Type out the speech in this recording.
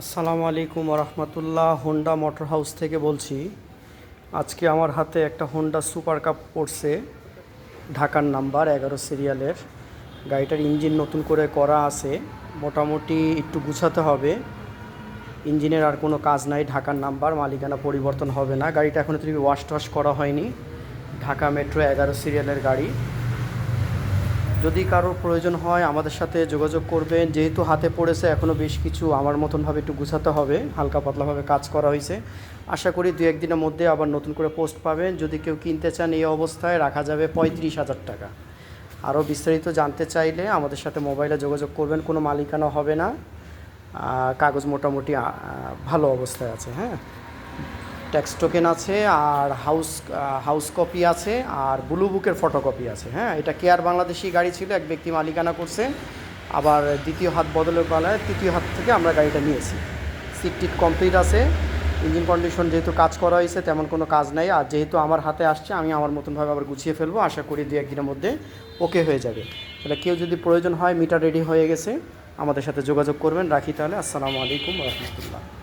আসসালামু আলাইকুম রহমতুল্লাহ Honda motor house থেকে বলছি, আজকে আমার হাতে একটা হোন্ডা সুপার কাপ পড়ছে, ঢাকার নাম্বার এগারো সিরিয়ালের। গাড়িটার ইঞ্জিন নতুন করে করা আছে, মোটামুটি একটু গুছাতে হবে। ইঞ্জিনের আর কোনো কাজ নাই, ঢাকার নাম্বার, মালিকানা পরিবর্তন হবে না। গাড়িটা এখনও তুমি ওয়াশ টাশ করা হয়নি। ঢাকা মেট্রো এগারো সিরিয়ালের গাড়ি। যদি কারোর প্রয়োজন হয় আমাদের সাথে যোগাযোগ করবেন। যেহেতু হাতে পড়েছে এখনও বেশ কিছু আমার মতনভাবে একটু গুছাতে হবে। হালকা পাতলাভাবে কাজ করা হয়েছে। আশা করি দু একদিনের মধ্যে আবার নতুন করে পোস্ট পাবেন। যদি কেউ কিনতে চান এই অবস্থায়, রাখা যাবে পঁয়ত্রিশ হাজার টাকা। আরও বিস্তারিত জানতে চাইলে আমাদের সাথে মোবাইলে যোগাযোগ করবেন, কোনো মালিকানা হবে না। কাগজ মোটামুটি ভালো অবস্থায় আছে হ্যাঁ? ট্যাক্স টোকেন আছে, আর হাউস হাউস কপি আছে, আর ব্লু বুকের ফটোকপি আছে হ্যাঁ? এটা কেয়ার বাংলাদেশি গাড়ি ছিল, এক ব্যক্তি মালিকানা করছে। আবার দ্বিতীয় হাত বদলের বেলায় তৃতীয় হাত থেকে আমরা গাড়িটা নিয়েছি। সিট টিট কমপ্লিট আছে। ইঞ্জিন কন্ডিশন যেহেতু কাজ করা হয়েছে, তেমন কোনো কাজ নাই। আর যেহেতু আমার হাতে আসছে, আমি আমার মতনভাবে আবার গুছিয়ে ফেলব। আশা করি দু একদিনের মধ্যে ওকে হয়ে যাবে। তাহলে কেউ যদি প্রয়োজন হয় মিটার রেডি হয়ে গেছে, আমাদের সাথে যোগাযোগ করবেন। রাখি তাহলে। আসসালামু আলাইকুম রহমতুল্লাহ।